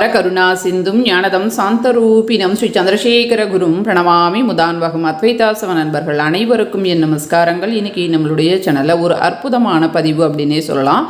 கருணா சிந்தும் ஞானதம் சாந்தரூபினம் ஸ்ரீ சந்திரசேகர குரும் பிரணவாமி முதான்வகம் அத்வைதாசவ நண்பர்கள் அனைவருக்கும் என் நமஸ்காரங்கள். இன்னைக்கு நம்மளுடைய சேனலில் ஒரு அற்புதமான பதிவு அப்படின்னே சொல்லலாம்.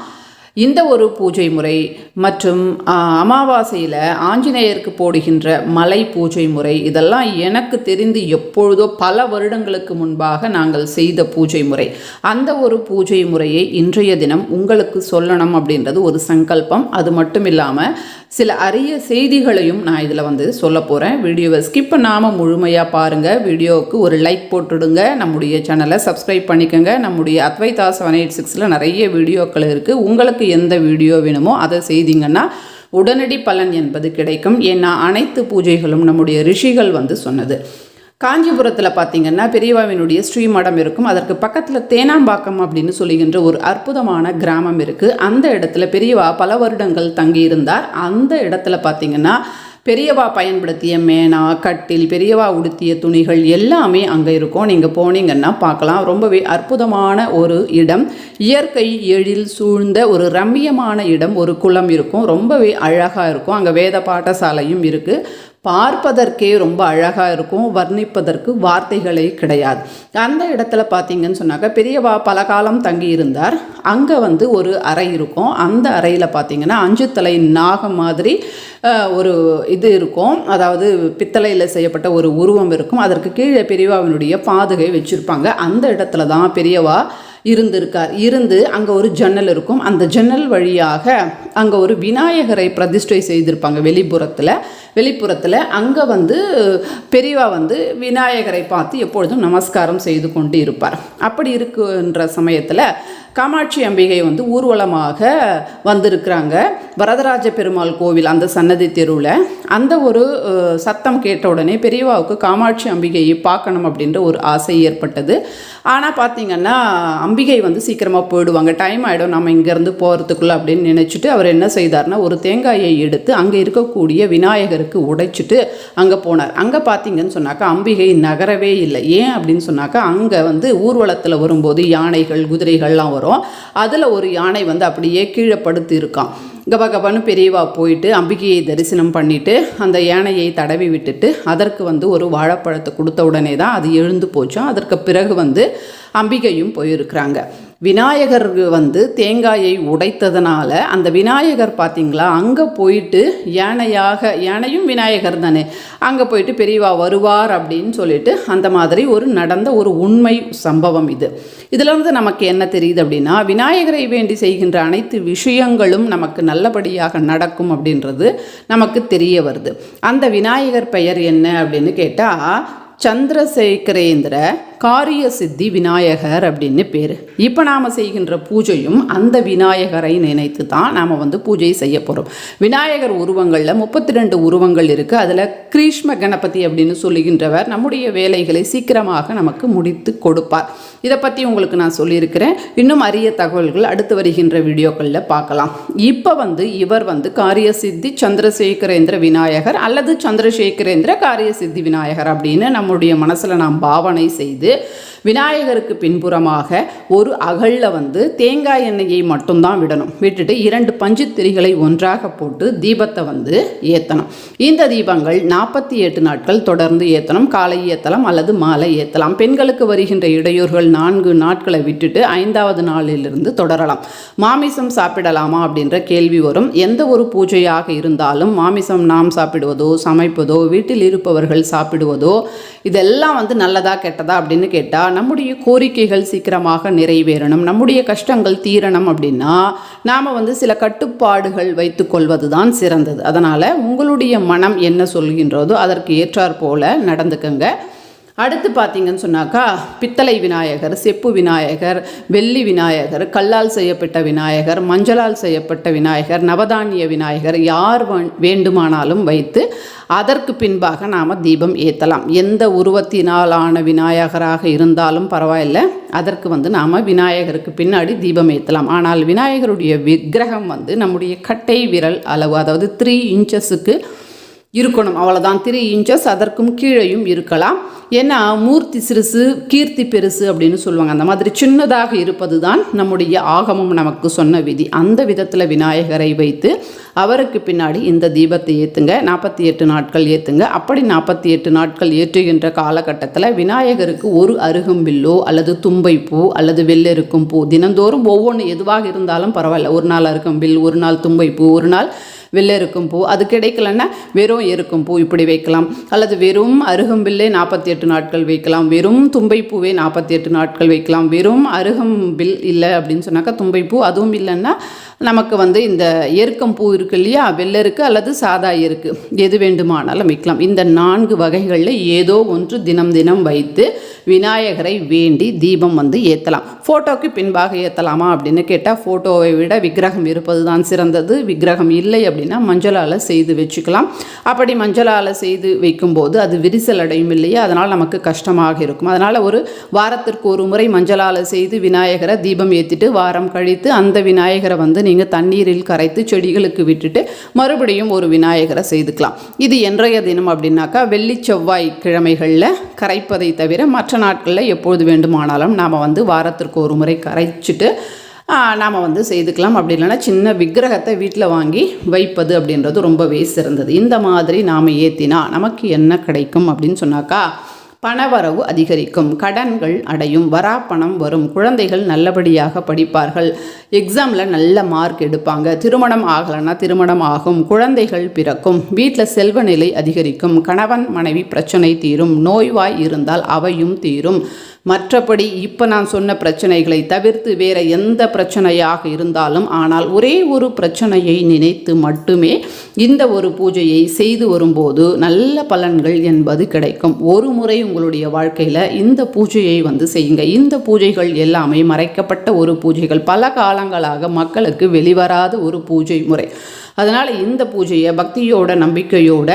இந்த ஒரு பூஜை முறை மற்றும் அமாவாசையில் ஆஞ்சநேயருக்கு போடுகின்ற மலை பூஜை முறை இதெல்லாம் எனக்கு தெரிந்து எப்பொழுதோ பல வருடங்களுக்கு முன்பாக நாங்கள் செய்த பூஜை முறை. அந்த ஒரு பூஜை முறையை இன்றைய தினம் உங்களுக்கு சொல்லணும் அப்படின்றது ஒரு சங்கல்பம். அது மட்டும் இல்லாமல் சில அரிய செய்திகளையும் நான் இதில் வந்து சொல்ல போகிறேன் வீடியோவை ஸ்கிப் பண்ணாமல் முழுமையாக பாருங்கள் வீடியோவுக்கு ஒரு லைக் போட்டுடுங்க. நம்முடைய சேனலை சப்ஸ்கிரைப் பண்ணிக்கோங்க. நம்முடைய அத்வைதா செவன் எயிட் சிக்ஸில் நிறைய வீடியோக்கள் இருக்குது உங்களுக்கு எந்த வீடியோ வேணுமோ அதை செய்திங்கன்னா உடனடி பலன் என்பது கிடைக்கும். ஏன்னா அனைத்து பூஜைகளும் நம்முடைய ரிஷிகள் வந்து சொன்னது. காஞ்சிபுரத்தில் பார்த்தீங்கன்னா பெரியவாவினுடைய ஸ்ரீமடம் இருக்கும். அதற்கு பக்கத்தில் தேனாம்பாக்கம் அப்படின்னு சொல்லுகின்ற ஒரு அற்புதமான கிராமம் இருக்குது அந்த இடத்துல பெரியவா பல வருடங்கள் தங்கியிருந்தார். அந்த இடத்துல பார்த்தீங்கன்னா பெரியவா பயன்படுத்திய மேனா கட்டில் பெரியவா உடுத்திய துணிகள் எல்லாமே அங்கே இருக்கும். நீங்கள் போனீங்கன்னா பார்க்கலாம். ரொம்பவே அற்புதமான ஒரு இடம். இயற்கை எழில் சூழ்ந்த ஒரு ரம்மியமான இடம். ஒரு குளம் இருக்கும். ரொம்பவே அழகாக இருக்கும். அங்கே வேத பாடசாலையும் இருக்குது பார்ப்பதற்கே ரொம்ப அழகாக இருக்கும் வர்ணிப்பதற்கு வார்த்தைகளே கிடையாது. அந்த இடத்துல பார்த்தீங்கன்னு சொன்னாக்கா பெரியவா பல காலம் தங்கி இருந்தார் அங்கே வந்து ஒரு அறை இருக்கும். அந்த அறையில் பார்த்தீங்கன்னா அஞ்சு தலை நாகம் மாதிரி ஒரு இது இருக்கும். அதாவது பித்தளையில் செய்யப்பட்ட ஒரு உருவம் இருக்கும். அதற்கு கீழே பெரியவாவினுடைய பாதுகை வச்சுருப்பாங்க. அந்த இடத்துல தான் பெரியவா இருந்திருக்கார். இருந்து அங்கே ஒரு ஜன்னல் இருக்கும். அந்த ஜன்னல் வழியாக அங்கே ஒரு விநாயகரை பிரதிஷ்டை செய்திருப்பாங்க வெளிப்புறத்தில். வெளிப்புறத்தில் அங்கே வந்து பெரியவா வந்து விநாயகரை பார்த்து எப்பொழுதும் நமஸ்காரம் செய்து கொண்டு இருப்பார். அப்படி இருக்குன்ற சமயத்தில் காமாட்சி அம்பிகை வந்து ஊர்வலமாக வந்திருக்கிறாங்க. வரதராஜ பெருமாள் கோவில் அந்த சன்னதி தெருவில். அந்த ஒரு சத்தம் கேட்ட உடனே பெரியவாவுக்கு காமாட்சி அம்பிகையை பார்க்கணும் அப்படின்ற ஒரு ஆசை ஏற்பட்டது. ஆனால் பார்த்தீங்கன்னா அம்பிகை வந்து சீக்கிரமாக போயிடுவாங்க. டைம் ஆகிடும் நம்ம இங்கேருந்து போகிறதுக்குள்ள அப்படின்னு நினச்சிட்டு அவர் என்ன செய்தார்னா ஒரு தேங்காயை எடுத்து அங்கே இருக்கக்கூடிய விநாயகருக்கு உடைச்சிட்டு அங்கே போனார். அங்கே பார்த்தீங்கன்னு சொன்னாக்கா அம்பிகை நகரவே இல்லை. ஏன் அப்படின்னு சொன்னாக்கா அங்கே வந்து ஊர்வலத்தில் வரும்போது யானைகள் குதிரைகள்லாம் வரும். அதில் ஒரு யானை வந்து அப்படியே கீழே படுத்து இருக்கான் கப கபன்னு பெரியவா போயிட்டு அம்பிகையை தரிசனம் பண்ணிட்டு அந்த யானையை தடவி விட்டுட்டு அதற்கு வந்து ஒரு வாழைப்பழத்தை கொடுத்த உடனே தான் அது எழுந்து போச்சோம் அதற்கு பிறகு வந்து அம்பிகையும் போயிருக்கிறாங்க. விநாயகர் வந்து தேங்காயை உடைத்ததுனால அந்த விநாயகர் பார்த்தீங்களா அங்கே போயிட்டு யானையாக யானையும் விநாயகர் தானே அங்கே போயிட்டு பெரியவா வருவார் அப்படின்னு சொல்லிட்டு அந்த மாதிரி ஒரு நடந்த ஒரு உண்மை சம்பவம் இது. இதில் வந்து நமக்கு என்ன தெரியுது அப்படின்னா விநாயகரை வேண்டி செய்கின்ற அனைத்து விஷயங்களும் நமக்கு நல்லபடியாக நடக்கும் அப்படின்றது நமக்கு தெரிய வருது. அந்த விநாயகர் பெயர் என்ன அப்படின்னு கேட்டால் சந்திரசேகரேந்திர காரிய சித்தி விநாயகர் அப்படின்னு பேர். இப்போ நாம் செய்கின்ற பூஜையும் அந்த விநாயகரை நினைத்து தான் நாம் வந்து பூஜை செய்ய போகிறோம் விநாயகர் உருவங்களில் முப்பத்தி ரெண்டு உருவங்கள் இருக்குது அதில் கிரீஷ்ம கணபதி அப்படின்னு சொல்லுகின்றவர் நம்முடைய வேலைகளை சீக்கிரமாக நமக்கு முடித்து கொடுப்பார். இதை பற்றி உங்களுக்கு நான் சொல்லியிருக்கிறேன். இன்னும் அரிய தகவல்கள் அடுத்து வருகின்ற வீடியோக்களில் பார்க்கலாம். இப்போ வந்து இவர் வந்து காரிய சித்தி சந்திரசேகரேந்திர விநாயகர் அல்லது சந்திரசேகரேந்திர காரிய சித்தி விநாயகர் அப்படின்னு நம்முடைய மனசில் நாம் பாவனை செய்து விநாயகருக்கு பின்புறமாக ஒரு அகலில் வந்து தேங்காய் எண்ணெயை மட்டும்தான் விடணும். விட்டுட்டு இரண்டு பஞ்சு திரிகளை ஒன்றாக போட்டு தீபத்தை வந்து ஏற்றணும் இந்த தீபங்கள் நாற்பத்தி எட்டு நாட்கள் தொடர்ந்து ஏற்றணும் காலை ஏற்றலாம் அல்லது மாலை ஏற்றலாம் பெண்களுக்கு வருகின்ற இடையூறுகள் நான்கு நாட்களை விட்டுட்டு ஐந்தாவது நாளிலிருந்து தொடரலாம். மாமிசம் சாப்பிடலாமா அப்படின்ற கேள்வி வரும். எந்த ஒரு பூஜையாக இருந்தாலும் மாமிசம் நாம் சாப்பிடுவதோ சமைப்பதோ வீட்டில் இருப்பவர்கள் சாப்பிடுவதோ இதெல்லாம் வந்து நல்லதா கெட்டதா அப்படின்னு கேட்டால் நம்முடைய கோரிக்கைகள் சீக்கிரமாக நிறைவேறணும் நம்முடைய கஷ்டங்கள் தீரணும் அப்படின்னா நாம் வந்து சில கட்டுப்பாடுகள் வைத்துக்கொள்வது தான் சிறந்தது. அதனால் உங்களுடைய மனம் என்ன சொல்கின்றதோ அதற்கு ஏற்றாற்போல நடந்துக்கங்க. அடுத்து பார்த்தீங்கன்னு சொன்னாக்கா பித்தளை விநாயகர் செப்பு விநாயகர் வெள்ளி விநாயகர் கல்லால் செய்யப்பட்ட விநாயகர் மஞ்சளால் செய்யப்பட்ட விநாயகர் நவதானிய விநாயகர் யார் வேண்டுமானாலும் வைத்து அதற்கு பின்பாக நாம் தீபம் ஏற்றலாம் எந்த உருவத்தினாலான விநாயகராக இருந்தாலும் பரவாயில்ல அதற்கு வந்து நாம் விநாயகருக்கு பின்னாடி தீபம் ஏற்றலாம் ஆனால் விநாயகருடைய விக்கிரகம் வந்து நம்முடைய கட்டை விரல் அளவு அதாவது த்ரீ இன்ச்சஸுக்கு இருக்கணும். அவ்வளோதான் த்ரீ இன்ச்சஸ் அதற்கும் கீழேயும் இருக்கலாம். ஏன்னா மூர்த்தி சிறுசு கீர்த்தி பெருசு அப்படின்னு சொல்லுவாங்க. அந்த மாதிரி சின்னதாக இருப்பது தான் நம்முடைய ஆகமம் நமக்கு சொன்ன விதி. அந்த விதத்தில் விநாயகரை வைத்து அவருக்கு பின்னாடி இந்த தீபத்தை ஏற்றுங்க நாற்பத்தி எட்டு நாட்கள் ஏற்றுங்க அப்படி நாற்பத்தி எட்டு நாட்கள் ஏற்றுகின்ற காலகட்டத்தில் விநாயகருக்கு ஒரு அருகம்பில்லோ அல்லது தும்பை பூ அல்லது வெள்ளெருக்கும் பூ தினந்தோறும் ஒவ்வொன்று எதுவாக இருந்தாலும் பரவாயில்ல. ஒரு நாள் அருகம்பில் ஒரு நாள் தும்பை பூ ஒரு நாள் வெள்ளை இருக்கும் பூ அது கிடைக்கலன்னா வெறும் இருக்கும் பூ இப்படி வைக்கலாம். அல்லது வெறும் அருகம்பில்லே நாற்பத்தி எட்டு நாட்கள் வைக்கலாம். வெறும் தும்பை பூவே நாற்பத்தி எட்டு நாட்கள் வைக்கலாம். வெறும் அருகம்பில் இல்லை அப்படின்னு சொன்னாக்கா தும்பை பூ அதுவும் இல்லைன்னா நமக்கு வந்து இந்த எருக்கம் பூ இருக்கு இல்லையா? வெள்ளருக்கு அல்லது சாதா எருக்கு எது வேண்டுமானாலும் வைக்கலாம் இந்த நான்கு வகைகளில் ஏதோ ஒன்று தினம் தினம் வைத்து விநாயகரை வேண்டி தீபம் வந்து ஏற்றலாம் ஃபோட்டோக்கு பின்பாக ஏற்றலாமா அப்படின்னு கேட்டால் ஃபோட்டோவை விட விக்கிரகம் இருப்பது தான் சிறந்தது. விக்கிரகம் இல்லை அப்படின்னா மஞ்சளால் செய்து வச்சுக்கலாம். அப்படி மஞ்சளால் செய்து வைக்கும்போது அது விரிசல் அடையும் இல்லையா? அதனால் நமக்கு கஷ்டமாக இருக்கும். அதனால் ஒரு வாரத்திற்கு ஒரு முறை மஞ்சளால் செய்து விநாயகரை தீபம் ஏற்றிட்டு வாரம் கழித்து அந்த விநாயகரை வந்து நீங்கள் தண்ணீரில் கரைத்து செடிகளுக்கு விட்டுட்டு மறுபடியும் ஒரு விநாயகரை செய்துக்கலாம். இது என்றைய தினம் அப்படின்னாக்கா வெள்ளி செவ்வாய் கிழமைகளில் கரைப்பதை தவிர மற்ற நாட்களில் எப்பொழுது வேண்டுமானாலும் நாம் வந்து வாரத்திற்கு ஒரு முறை கரைச்சிட்டு நாம் வந்து செய்துக்கலாம். அப்படி இல்லைன்னா சின்ன விக்கிரகத்தை வீட்டில் வாங்கி வைப்பது அப்படின்றது ரொம்பவே சிறந்தது. இந்த மாதிரி நாம் ஏற்றினா நமக்கு என்ன கிடைக்கும் அப்படின்னு சொன்னாக்கா பணவரவு அதிகரிக்கும். கடன்கள் அடையும். வரா பணம் வரும். குழந்தைகள் நல்லபடியாக படிப்பார்கள். எக்ஸாமில் நல்ல மார்க் எடுப்பாங்க. திருமணம் ஆகலைன்னா திருமணம் ஆகும். குழந்தைகள் பிறக்கும். வீட்டில் செல்வ நிலை அதிகரிக்கும். கணவன் மனைவி பிரச்சனை தீரும். நோய்வாய் இருந்தால் அவையும் தீரும். மற்றபடி இப்போ நான் சொன்ன பிரச்சனைகளை தவிர்த்து வேற எந்த பிரச்சனையாக இருந்தாலும் ஆனால் ஒரே ஒரு பிரச்சனையை நினைத்து மட்டுமே இந்த ஒரு பூஜையை செய்து வரும்போது நல்ல பலன்கள் என்பது கிடைக்கும். ஒரு முறை உங்களுடைய வாழ்க்கையில் இந்த பூஜையை வந்து செய்யுங்க. இந்த பூஜைகள் எல்லாமே மறைக்கப்பட்ட ஒரு பூஜைகள். பல காலங்களாக மக்களுக்கு வெளிவராத ஒரு பூஜை முறை. அதனால் இந்த பூஜையை பக்தியோட நம்பிக்கையோட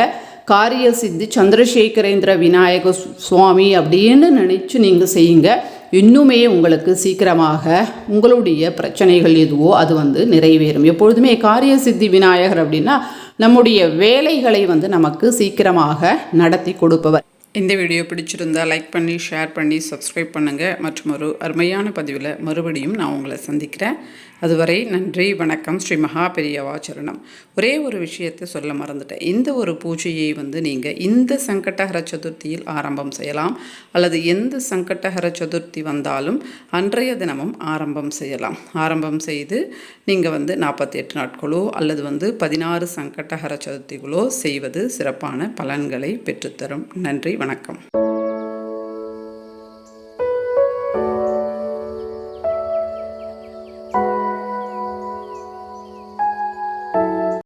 காரிய சித்தி சந்திரசேகரேந்திர விநாயக சு- சுவாமி அப்படின்னு நினச்சி நீங்கள் செய்யுங்க. இன்னுமே உங்களுக்கு சீக்கிரமாக உங்களுடைய பிரச்சனைகள் எதுவோ அது வந்து நிறைவேறும். எப்பொழுதுமே காரிய சித்தி விநாயகர் அப்படின்னா நம்முடைய வேலைகளை வந்து நமக்கு சீக்கிரமாக நடத்தி கொடுப்பவர். இந்த வீடியோ பிடிச்சிருந்தா லைக் பண்ணி ஷேர் பண்ணி சப்ஸ்கிரைப் பண்ணுங்கள் மற்றும் ஒரு அருமையான பதிவில் மறுபடியும் நான் உங்களை சந்திக்கிறேன். அதுவரை நன்றி வணக்கம். ஸ்ரீ மகா பெரியவாச்சரணம் ஒரே ஒரு விஷயத்தை சொல்ல மறந்துட்டேன். இந்த ஒரு பூஜையை வந்து நீங்கள் இந்த சங்கடஹர சதுர்த்தியில் ஆரம்பம் செய்யலாம். அல்லது எந்த சங்கடஹர சதுர்த்தி வந்தாலும் அன்றைய தினமும் ஆரம்பம் செய்யலாம். ஆரம்பம் செய்து நீங்கள் வந்து நாற்பத்தி எட்டு நாட்களோ அல்லது வந்து பதினாறு சங்கடஹர சதுர்த்திகளோ செய்வது சிறப்பான பலன்களை பெற்றுத்தரும். நன்றி வணக்கம்.